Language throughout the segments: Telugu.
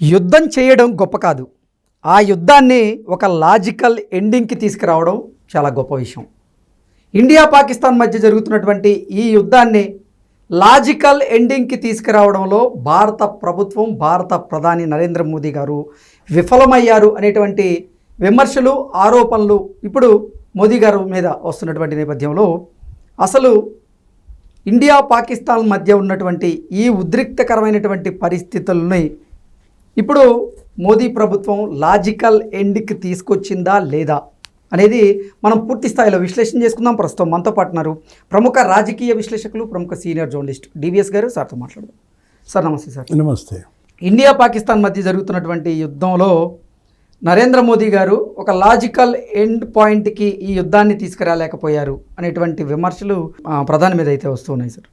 యుద్ధం చేయడం గొప్ప కాదు. ఆ యుద్ధాన్ని ఒక లాజికల్ ఎండింగ్కి తీసుకురావడం చాలా గొప్ప విషయం. ఇండియా పాకిస్తాన్ మధ్య జరుగుతున్నటువంటి ఈ యుద్ధాన్ని లాజికల్ ఎండింగ్కి తీసుకురావడంలో భారత ప్రభుత్వం భారత ప్రధాని నరేంద్ర మోదీ గారు విఫలమయ్యారు అనేటువంటి విమర్శలు ఆరోపణలు ఇప్పుడు మోదీ గారు మీద వస్తున్నటువంటి నేపథ్యంలో అసలు ఇండియా పాకిస్తాన్ మధ్య ఉన్నటువంటి ఈ ఉద్రిక్తకరమైనటువంటి పరిస్థితుల్ని ఇప్పుడు మోదీ ప్రభుత్వం లాజికల్ ఎండ్కి తీసుకొచ్చిందా లేదా అనేది మనం పూర్తి స్థాయిలో విశ్లేషణ చేసుకుందాం. ప్రస్తుతం మనతో పాటు ఉన్నారు ప్రముఖ రాజకీయ విశ్లేషకులు ప్రముఖ సీనియర్ జర్నలిస్ట్ డివిఎస్ గారు. సార్తో మాట్లాడదాం. సార్ నమస్తే సార్. నమస్తే. ఇండియా పాకిస్తాన్ మధ్య జరుగుతున్నటువంటి యుద్ధంలో నరేంద్ర మోదీ గారు ఒక లాజికల్ ఎండ్ పాయింట్కి ఈ యుద్ధాన్ని తీసుకురాలేకపోయారు అనేటువంటి విమర్శలు ప్రధాని మీద అయితే వస్తున్నాయి సార్.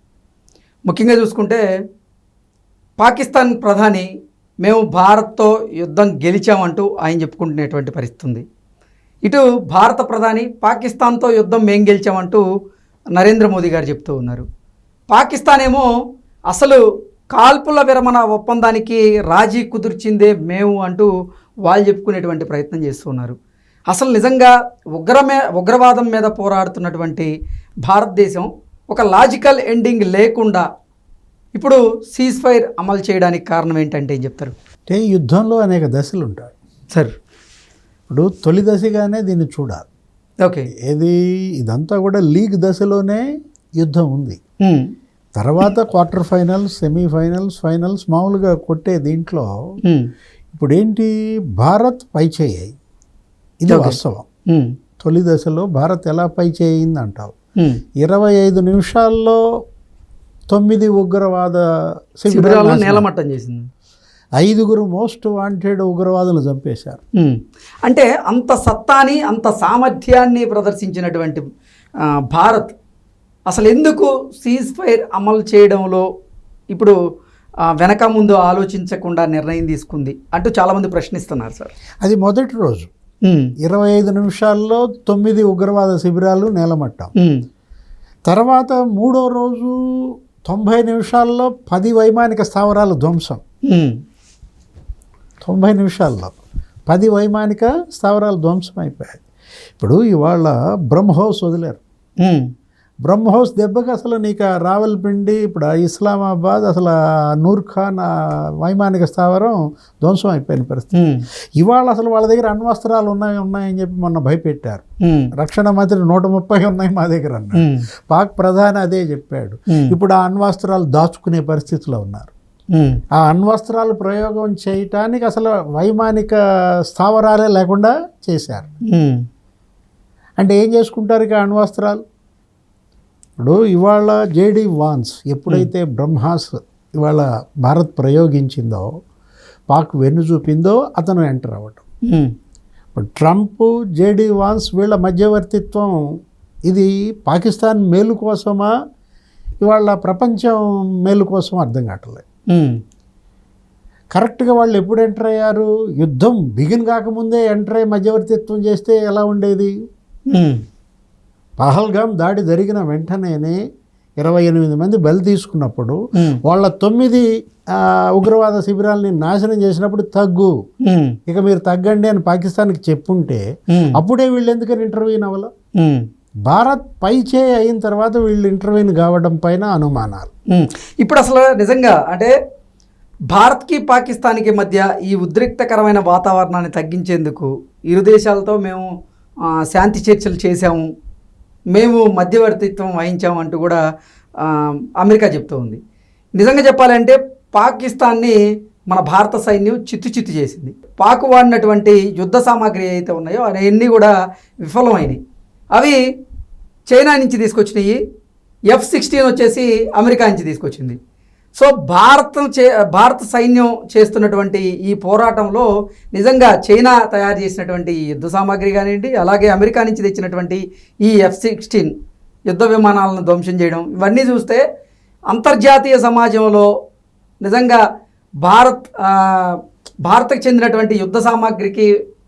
ముఖ్యంగా చూసుకుంటే పాకిస్తాన్ ప్రధాని మేము భారత్తో యుద్ధం గెలిచామంటూ ఆయన చెప్పుకుంటున్నటువంటి పరిస్థితి ఉంది. ఇటు భారత ప్రధాని పాకిస్తాన్తో యుద్ధం మేం గెలిచామంటూ నరేంద్ర మోదీ గారు చెప్తూ ఉన్నారు. పాకిస్తాన్ ఏమో అసలు కాల్పుల విరమణ ఒప్పందానికి రాజీ కుదుర్చిందే మేము అంటూ వాళ్ళు చెప్పుకునేటువంటి ప్రయత్నం చేస్తున్నారు అసలు నిజంగా ఉగ్రమే ఉగ్రవాదం మీద పోరాడుతున్నటువంటి భారతదేశం ఒక లాజికల్ ఎండింగ్ లేకుండా ఇప్పుడు సీజ్ ఫైర్ అమలు చేయడానికి కారణం ఏంటంటే ఏం చెప్తారు? అంటే యుద్ధంలో అనేక దశలు ఉంటాయి. సార్ ఇప్పుడు తొలి దశగానే దీన్ని చూడాలి. ఓకే ఏది? ఇదంతా కూడా లీగ్ దశలోనే యుద్ధం ఉంది. ఉమ్, తర్వాత క్వార్టర్ ఫైనల్స్ సెమీఫైనల్స్ ఫైనల్స్ మామూలుగా కొట్టే దీంట్లో ఉమ్, ఇప్పుడు ఏంటి? భారత్ పై చేయి. ఇది వాస్తవం. ఉమ్, తొలి దశలో భారత్ ఎలా పై అంటావు. ఇరవై ఐదు నిమిషాల్లో తొమ్మిది ఉగ్రవాద శిబిరాలు శిబిరాల్లో నాశనం. నేలమట్టం చేసింది. ఐదుగురు మోస్ట్ వాంటెడ్ ఉగ్రవాదులు చంపేశారు. అంటే అంత సత్తాని అంత సామర్థ్యాన్ని ప్రదర్శించినటువంటి భారత్ అసలు ఎందుకు సీజ్ ఫైర్ అమలు చేయడంలో ఇప్పుడు వెనక ముందు ఆలోచించకుండా నిర్ణయం తీసుకుంది అంటూ చాలామంది ప్రశ్నిస్తున్నారు సార్. అది మొదటి రోజు. ఇరవై ఐదు నిమిషాల్లో తొమ్మిది ఉగ్రవాద శిబిరాలు నేలమట్టం. తర్వాత మూడో రోజు తొంభై నిమిషాల్లో పది వైమానిక స్థావరాలు ధ్వంసం. తొంభై నిమిషాల్లో పది వైమానిక స్థావరాలు ధ్వంసం అయిపోయాయి ఇప్పుడు ఇవాళ బ్రహ్మోస్ వదిలేరు. బ్రహ్మోస్ దెబ్బకి అసలు నీకు రావల్పిండి ఇప్పుడు ఇస్లామాబాద్ అసలు ఆ నూర్ ఖాన్ ఆ వైమానిక స్థావరం ధ్వంసం అయిపోయిన పరిస్థితి. ఇవాళ అసలు వాళ్ళ దగ్గర అణ్వస్త్రాలు ఉన్నాయి ఉన్నాయని చెప్పి మొన్న భయపెట్టారు. రక్షణ మంత్రి నూట ముప్పై ఉన్నాయి మా దగ్గర అన్నాడు. ఉమ్, పాక్ ప్రధాని అదే చెప్పాడు. ఇప్పుడు ఆ అణ్వస్త్రాలు దాచుకునే పరిస్థితిలో ఉన్నారు. ఆ అణ్వస్త్రాలు ప్రయోగం చేయటానికి అసలు వైమానిక స్థావరాలే లేకుండా చేశారు. అంటే ఏం చేసుకుంటారు ఇక అణ్వస్త్రాలు? ఇప్పుడు ఇవాళ జేడి వాన్స్ ఎప్పుడైతే బ్రహ్మాస్ ఇవాళ భారత్ ప్రయోగించిందో పాక్ వెన్ను చూపిందో అతను ఎంటర్ అవ్వటం. ఇప్పుడు ట్రంప్ జేడి వాన్స్ వీళ్ళ మధ్యవర్తిత్వం ఇది పాకిస్తాన్ మేలు కోసమా? ఇవాళ ప్రపంచం మేలు కోసం అర్థం కావట్లేదు. కరెక్ట్గా వాళ్ళు ఎప్పుడు ఎంటర్ అయ్యారు? యుద్ధం బిగిన్ కాకముందే ఎంటర్ అయ్యి మధ్యవర్తిత్వం చేస్తే ఎలా ఉండేది? ఉమ్, పహల్గామ్ దాడి జరిగిన వెంటనేనే ఇరవై ఎనిమిది మంది బలి తీసుకున్నప్పుడు వాళ్ళ తొమ్మిది ఉగ్రవాద శిబిరాల్ని నాశనం చేసినప్పుడు తగ్గు. ఇక మీరు తగ్గండి అని పాకిస్తాన్కి చెప్పుంటే అప్పుడే వీళ్ళు ఎందుకని ఇంటర్వ్యూన్ అవ్వాల. భారత్ పై చేయి అయిన తర్వాత వీళ్ళు ఇంటర్వ్యూన్ కావడం పైన అనుమానాలు. ఇప్పుడు అసలు నిజంగా అంటే భారత్కి పాకిస్తాన్కి మధ్య ఈ ఉద్రిక్తకరమైన వాతావరణాన్ని తగ్గించేందుకు ఇరు దేశాలతో మేము శాంతి చర్చలు చేశాము. మేము మధ్యవర్తిత్వం వహించామంటూ కూడా అమెరికా చెప్తూ ఉంది. నిజంగా చెప్పాలంటే పాకిస్తాన్ని మన భారత సైన్యం చిత్తు చిత్తు చేసింది. పాక్ వాడినటువంటి యుద్ధ సామాగ్రి అయితే ఉన్నాయో అవన్నీ కూడా విఫలమైనవి అవి చైనా నుంచి తీసుకొచ్చినాయి ఎఫ్ సిక్స్టీన్ వచ్చేసి అమెరికా నుంచి తీసుకొచ్చింది. సో భారతం చే భారత సైన్యం చేస్తున్నటువంటి ఈ పోరాటంలో నిజంగా చైనా తయారు చేసినటువంటి యుద్ధ సామాగ్రి కానివ్వండి అలాగే అమెరికా నుంచి తెచ్చినటువంటి ఈ ఎఫ్ సిక్స్టీన్ యుద్ధ విమానాలను ధ్వంసం చేయడం ఇవన్నీ చూస్తే అంతర్జాతీయ సమాజంలో నిజంగా భారత్ భారత్కు భారత్కి చెందినటువంటి యుద్ధ సామాగ్రికి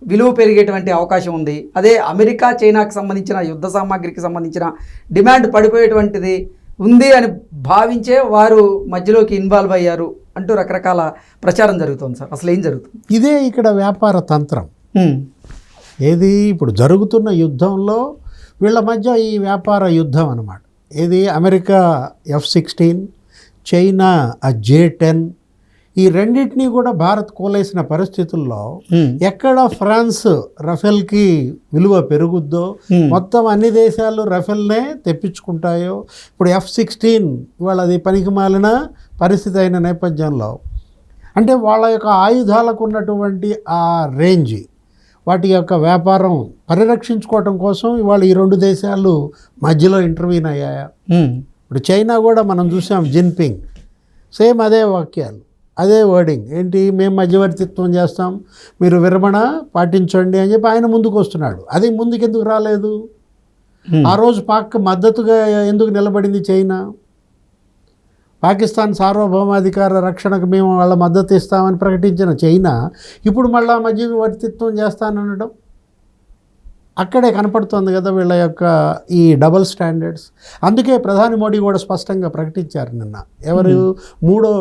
విలువ పెరిగేటువంటి అవకాశం ఉంది. అదే అమెరికా చైనాకి సంబంధించిన యుద్ధ సామాగ్రికి సంబంధించిన డిమాండ్ పడిపోయేటువంటిది ఉంది అని భావించే వారు మధ్యలోకి ఇన్వాల్వ్ అయ్యారు అంటూ రకరకాల ప్రచారం జరుగుతోంది సార్. అసలు ఏం జరుగుతుంది? ఇదే ఇక్కడ వ్యాపార తంత్రం. ఏది ఇప్పుడు జరుగుతున్న యుద్ధంలో వీళ్ళ మధ్య ఈ వ్యాపార యుద్ధం అన్నమాట. ఏది America F sixteen China J ten ఈ రెండింటినీ కూడా భారత్ కూలేసిన పరిస్థితుల్లో ఎక్కడ ఫ్రాన్స్ రఫేల్కి విలువ పెరుగుద్దో మొత్తం అన్ని దేశాలు రఫేల్నే తెప్పించుకుంటాయో ఇప్పుడు ఎఫ్ సిక్స్టీన్ ఇవాళ అది పనికి మాలిన పరిస్థితి అయిన నేపథ్యంలో అంటే వాళ్ళ యొక్క ఆయుధాలకు ఉన్నటువంటి ఆ రేంజ్ వాటి యొక్క వ్యాపారం పరిరక్షించుకోవటం కోసం ఇవాళ ఈ రెండు దేశాలు మధ్యలో ఇంటర్వ్యూన్ అయ్యాయా? ఇప్పుడు చైనా కూడా మనం చూసాం జిన్పింగ్. సేమ్ అదే వాక్యాలు. అదే వర్డింగ్ ఏంటి? మేము మధ్యవర్తిత్వం చేస్తాం. మీరు విరమణ పాటించండి అని చెప్పి ఆయన ముందుకు వస్తున్నాడు. అది ముందుకు ఎందుకు రాలేదు ఆ రోజు పాక్ మద్దతుగా ఎందుకు నిలబడింది చైనా? పాకిస్తాన్ సార్వభౌమాధికార రక్షణకు మేము వాళ్ళ మద్దతు ఇస్తామని ప్రకటించిన చైనా ఇప్పుడు మళ్ళా మధ్యవర్తిత్వం చేస్తాననడం? అక్కడే కనపడుతుంది కదా వీళ్ళ యొక్క ఈ డబుల్ స్టాండర్డ్స్ అందుకే ప్రధాని మోడీ కూడా స్పష్టంగా ప్రకటించారు నిన్న. ఎవరు? మూడో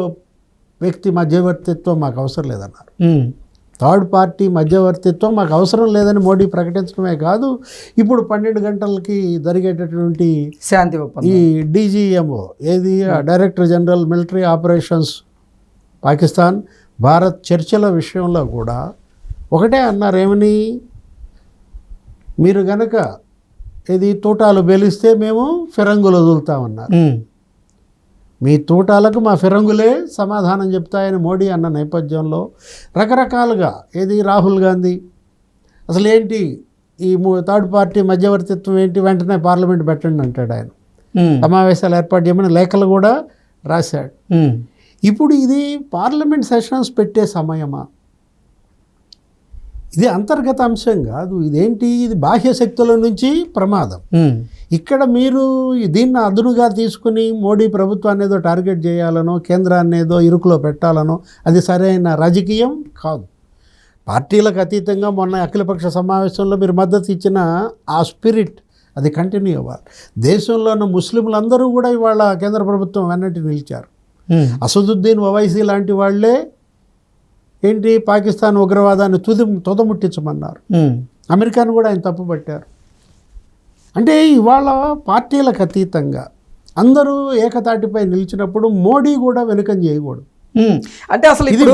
వ్యక్తి మధ్యవర్తిత్వం మాకు అవసరం లేదన్నారు. థర్డ్ పార్టీ మధ్యవర్తిత్వం మాకు అవసరం లేదని మోడీ ప్రకటించడమే కాదు ఇప్పుడు పన్నెండు గంటలకి జరిగేటటువంటి శాంతి ఈ డీజీఎంఓ ఏది director general military operations Pakistan Bharat చర్చల విషయంలో కూడా ఒకటే అన్నారు ఏమని? మీరు గనక ఇది తూటాలు బెలిస్తే మేము ఫిరంగులు వదులుతామన్నారు. మీ తూటాలకు మా ఫిరంగులే సమాధానం చెప్తాయని మోడీ అన్న నేపథ్యంలో రకరకాలుగా ఏది రాహుల్ గాంధీ? అసలు ఏంటి ఈ థర్డ్ పార్టీ మధ్యవర్తిత్వం ఏంటి? వెంటనే పార్లమెంట్ పెట్టండి అంటాడు ఆయన. సమావేశాలు ఏర్పాటు చేయమని లేఖలు కూడా రాశాడు. ఇప్పుడు ఇది పార్లమెంట్ సెషన్స్ పెట్టే సమయమా? ఇది అంతర్గత అంశం కాదు. ఇదేంటి? ఇది బాహ్య శక్తుల నుంచి ప్రమాదం. ఇక్కడ మీరు దీన్ని అదునుగా తీసుకుని మోడీ ప్రభుత్వాన్ని ఏదో టార్గెట్ చేయాలనో కేంద్రాన్ని ఏదో ఇరుకులో పెట్టాలనో అది సరైన రాజకీయం కాదు. పార్టీలకు అతీతంగా మొన్న అఖిలపక్ష సమావేశంలో మీరు మద్దతు ఇచ్చిన ఆ స్పిరిట్ అది కంటిన్యూ అవ్వాలి. దేశంలో ఉన్న ముస్లింలందరూ కూడా ఇవాళ కేంద్ర ప్రభుత్వం వెన్నట్టు నిలిచారు. అసదుద్దీన్ ఓవైసీ లాంటి వాళ్ళే ఏంటి పాకిస్తాన్ ఉగ్రవాదాన్ని తుది తుదముట్టించమన్నారు. అమెరికాను కూడా ఆయన తప్పుపట్టారు. అంటే ఇవాళ పార్టీలకు అతీతంగా అందరూ ఏకతాటిపై నిలిచినప్పుడు మోడీ కూడా వెనుకం చేయకూడదు. అంటే అసలు ఇప్పుడు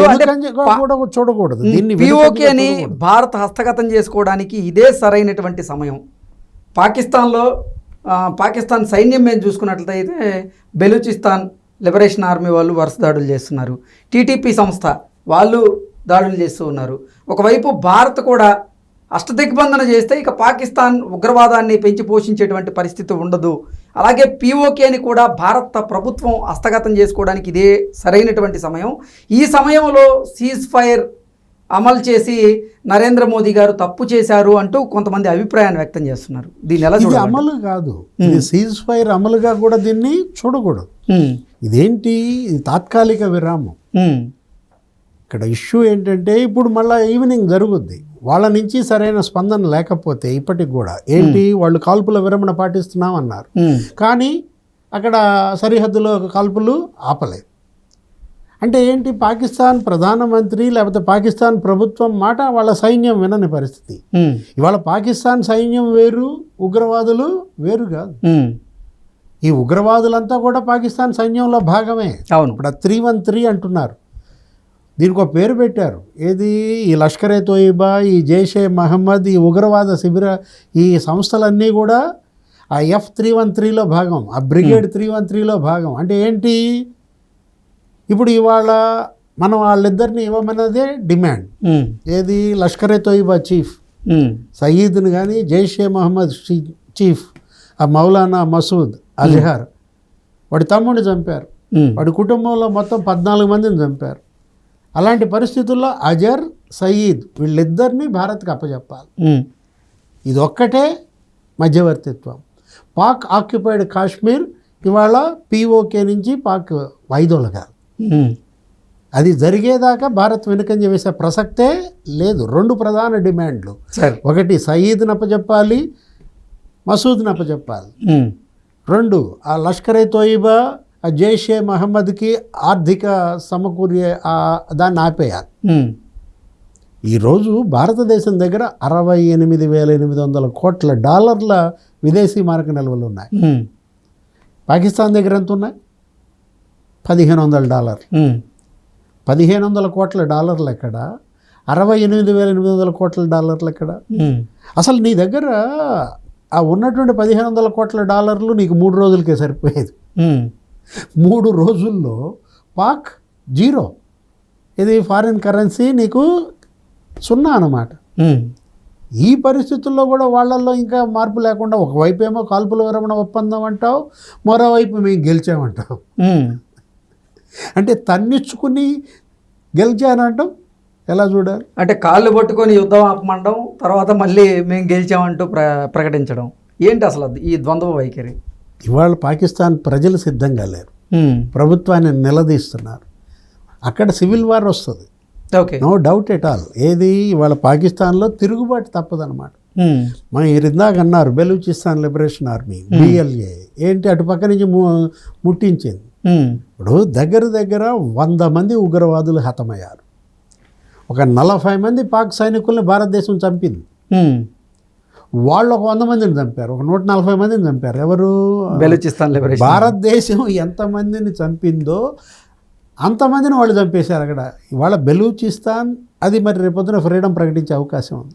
చూడకూడదు. దీన్ని పిఓకే అని వెనుకంజగా చూడకూడదు. భారత్ హస్తగతం చేసుకోవడానికి ఇదే సరైనటువంటి సమయం. పాకిస్తాన్లో పాకిస్తాన్ సైన్యం మేము చూసుకున్నట్లయితే బెలూచిస్తాన్ లిబరేషన్ ఆర్మీ వాళ్ళు వరుస దాడులు చేస్తున్నారు. టీటీపీ సంస్థ వాళ్ళు దాడులు చేస్తూ ఉన్నారు. ఒకవైపు భారత్ కూడా అష్టదిగ్బంధన చేస్తే ఇక పాకిస్తాన్ ఉగ్రవాదాన్ని పెంచి పోషించేటువంటి పరిస్థితి ఉండదు. అలాగే పీఓకేని కూడా భారత ప్రభుత్వం హస్తగతం చేసుకోవడానికి ఇదే సరైనటువంటి సమయం. ఈ సమయంలో సీజ్ ఫైర్ అమలు చేసి నరేంద్ర మోదీ గారు తప్పు చేశారు అంటూ కొంతమంది అభిప్రాయాన్ని వ్యక్తం చేస్తున్నారు. దీన్ని ఎలా అమలు కాదు. సీజ్ ఫైర్ అమలుగా కూడా దీన్ని చూడకూడదు. ఇదేంటి? ఇది తాత్కాలిక విరామం. ఇక్కడ ఇష్యూ ఏంటంటే ఇప్పుడు మళ్ళీ ఈవినింగ్ జరుగుద్ది. వాళ్ళ నుంచి సరైన స్పందన లేకపోతే ఇప్పటికి కూడా. ఏంటి? వాళ్ళు కాల్పుల విరమణ పాటిస్తున్నాం అన్నారు. కానీ అక్కడ సరిహద్దులో కాల్పులు ఆపలేదు. అంటే ఏంటి? పాకిస్తాన్ ప్రధానమంత్రి లేకపోతే పాకిస్తాన్ ప్రభుత్వం మాట వాళ్ళ సైన్యం వినని పరిస్థితి. ఇవాళ పాకిస్తాన్ సైన్యం వేరు ఉగ్రవాదులు వేరు కాదు. ఈ ఉగ్రవాదులంతా కూడా పాకిస్తాన్ సైన్యంలో భాగమే. అవును. ఇప్పుడు త్రీ వన్ త్రీ అంటున్నారు. దీనికి ఒక పేరు పెట్టారు. ఏది? ఈ లష్కరే తోయిబా ఈ జైషే మహమ్మద్ ఈ ఉగ్రవాద శిబిర ఈ సంస్థలన్నీ కూడా ఆ ఎఫ్ త్రీ వన్ త్రీలో భాగం ఆ బ్రిగేడ్ త్రీ వన్ త్రీలో భాగం. అంటే ఏంటి? ఇప్పుడు ఇవాళ మనం వాళ్ళిద్దరిని ఇవ్వమన్నదే డిమాండ్. ఏది? లష్కరే తోయిబా చీఫ్. సయీద్ని కానీ జైషే మహమ్మద్ చీఫ్ ఆ మౌలానా మసూద్ అజహర్ వాడి తమ్ముడిని చంపారు. వాడి కుటుంబంలో మొత్తం పద్నాలుగు మందిని చంపారు. అలాంటి పరిస్థితుల్లో అజర్ సయీద్ వీళ్ళిద్దరినీ భారత్కి అప్పచెప్పాలి ఉమ్, ఇది ఒక్కటే మధ్యవర్తిత్వం. పాక్ ఆక్యుపైడ్ కాశ్మీర్ ఇవాళ పీఓకే నుంచి పాక్ వైదొలగాలి అది జరిగేదాకా భారత్ వెనుకంజ వేసే ప్రసక్తే లేదు. రెండు ప్రధాన డిమాండ్లు. సరే. ఒకటి సయీద్ని అప్పచెప్పాలి మసూద్ని అప్పచెప్పాలి ఉమ్, రెండు ఆ లష్కరే తోయిబా జైషే మహమ్మద్కి ఆర్థిక సమకూర్యే ఆ దాన్ని ఆపేయాలి. ఈరోజు భారతదేశం దగ్గర అరవై ఎనిమిది వేల ఎనిమిది వందల కోట్ల డాలర్ల విదేశీ మారక నిల్వలు ఉన్నాయి. పాకిస్తాన్ దగ్గర ఎంత ఉన్నాయి? పదిహేను వందల డాలర్ ఉమ్, పదిహేను వందల కోట్ల డాలర్లు ఎక్కడ? అరవై ఎనిమిది వేల ఎనిమిది వందల కోట్ల డాలర్లు ఎక్కడ? అసలు నీ దగ్గర ఆ ఉన్నటువంటి పదిహేను వందల కోట్ల డాలర్లు నీకు మూడు రోజులకే సరిపోయేది. మూడు రోజుల్లో పాక్ జీరో. ఇది ఫారిన్ కరెన్సీ నీకు సున్నా అన్నమాట. ఉమ్, ఈ పరిస్థితుల్లో కూడా వాళ్ళల్లో ఇంకా మార్పు లేకుండా ఒకవైపు ఏమో కాల్పుల విరమణ ఒప్పందం అంటావు మరోవైపు మేము గెలిచామంటావు. అంటే తన్నిచ్చుకుని గెలిచానంటాం ఎలా చూడాలి? అంటే కాళ్ళు పట్టుకొని యుద్ధం ఆపమండం తర్వాత మళ్ళీ మేము గెలిచామంటూ ప్ర ప్రకటించడం. ఏంటి అసలు ఈ ద్వంద్వ వైఖరి. ఇవాళ పాకిస్తాన్ ప్రజలు సిద్ధంగా లేరు. ప్రభుత్వాన్ని నిలదీస్తున్నారు. అక్కడ సివిల్ వార్ వస్తుంది. Okay. No doubt at all. ఏది ఇవాళ పాకిస్తాన్లో తిరుగుబాటు తప్పదన్నమాట. ఉమ్, మన ఇందాక అన్నారు బెలూచిస్తాన్ లిబరేషన్ ఆర్మీ బిఎల్ఏ ఏంటి అటు పక్క నుంచి ముట్టించింది? ఇప్పుడు దగ్గర దగ్గర వంద మంది ఉగ్రవాదులు హతమయ్యారు. ఒక నలభై మంది పాక్ సైనికుల్ని భారతదేశం చంపింది. వాళ్ళు ఒక వంద మందిని చంపారు ఒక నూట నలభై మందిని చంపారు. ఎవరు? బెలూచిస్తాన్ భారతదేశం ఎంతమందిని చంపిందో అంతమందిని వాళ్ళు చంపేశారు అక్కడ. ఇవాళ బెలూచిస్తాన్ అది మరి రేపొద్దున ఫ్రీడమ్ ప్రకటించే అవకాశం ఉంది.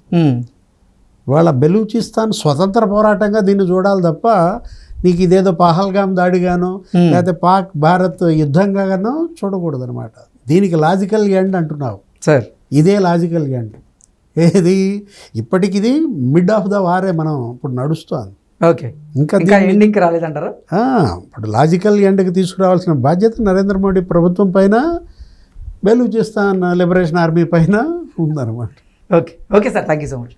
ఇవాళ బెలూచిస్తాన్ స్వతంత్ర పోరాటంగా దీన్ని చూడాలి తప్ప నీకు ఇదేదో పహల్గాం దాడిగానో. లేకపోతే పాక్ భారత్ యుద్ధంగానో చూడకూడదు అనమాట దీనికి లాజికల్ ఎండ్ అంటున్నావు. సార్. ఇదే లాజికల్ ఎండ్ ఏది? ఇప్పటికి ఇది మిడ్ ఆఫ్ ద వారే మనం ఇప్పుడు నడుస్తోంది. ఓకే. ఇంకా ఇంకా ఎండింగ్కి రాలేదంటారా? ఇప్పుడు లాజికల్ ఎండ్కి తీసుకురావాల్సిన బాధ్యత నరేంద్ర మోడీ ప్రభుత్వం పైన బెలూచిస్తాన్ లిబరేషన్ ఆర్మీ పైన ఉందన్నమాట. Okay. Okay sir. Thank you so much.